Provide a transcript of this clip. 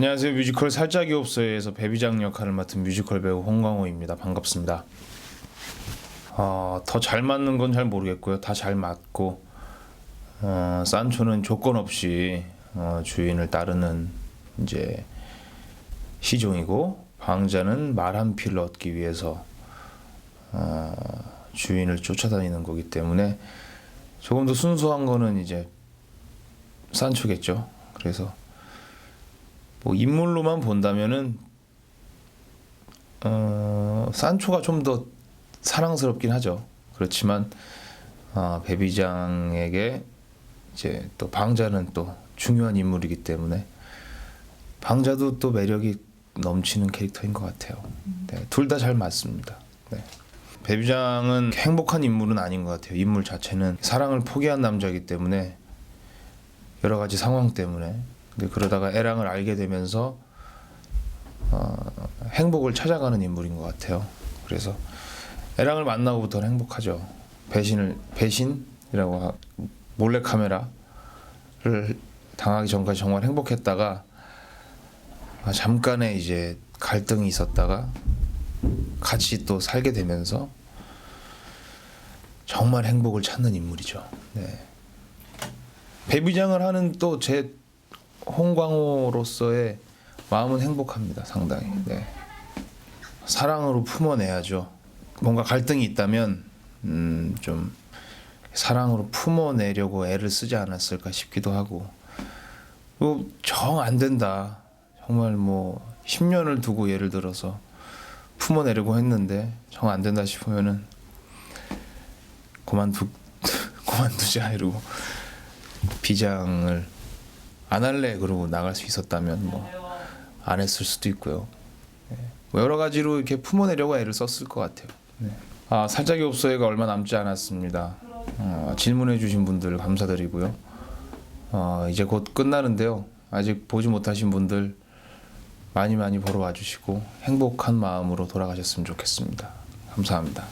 안녕하세요. 뮤지컬 살짝이 없어요에서 배비장 역할을 맡은 뮤지컬 배우 홍광호입니다. 반갑습니다. 어, 더 잘 맞는 건 잘 모르겠고요. 다 잘 맞고 어, 산초는 조건 없이 어, 주인을 따르는 이제 시종이고 방자는 말한 피를 얻기 위해서 어, 주인을 쫓아다니는 거기 때문에 조금 더 순수한 거는 이제 산초겠죠. 그래서 뭐 인물로만 본다면은 어, 산초가 좀 더 사랑스럽긴 하죠. 그렇지만 어, 배비장에게 이제 또 방자는 또 중요한 인물이기 때문에 방자도 또 매력이 넘치는 캐릭터인 것 같아요. 네, 둘다 잘 맞습니다. 네. 배비장은 행복한 인물은 아닌 것 같아요. 인물 자체는 사랑을 포기한 남자이기 때문에 여러 가지 상황 때문에 그러다가 애랑을 알게 되면서 어, 행복을 찾아가는 인물인 것 같아요. 그래서 애랑을 만나고부터는 행복하죠. 배신을 배신이라고 하, 몰래 카메라를 당하기 전까지 정말 행복했다가 아, 잠깐의 이제 갈등이 있었다가 같이 또 살게 되면서 정말 행복을 찾는 인물이죠. 네. 배비장을 하는 또 제 홍광호로서의 마음은 행복합니다. 상당히. 네. 사랑으로 품어내야죠. 뭔가 갈등이 있다면 음, 좀 사랑으로 품어내려고 애를 쓰지 않았을까 싶기도 하고 뭐정안 된다. 정말 뭐 10년을 두고 예를 들어서 품어내려고 했는데 정 안 된다 싶으면은 그만두 그만두자 이러고 비장을 안 할래 그러고 나갈 수 있었다면 뭐 안 했을 수도 있고요. 예. 뭐 여러 가지로 이렇게 품어내려고 애를 썼을 것 같아요. 네. 아 살짝이 없어요가 얼마 남지 않았습니다. 어, 질문해주신 분들 감사드리고요. 어, 이제 곧 끝나는데요. 아직 보지 못하신 분들 많이 많이 보러 와주시고 행복한 마음으로 돌아가셨으면 좋겠습니다. 감사합니다.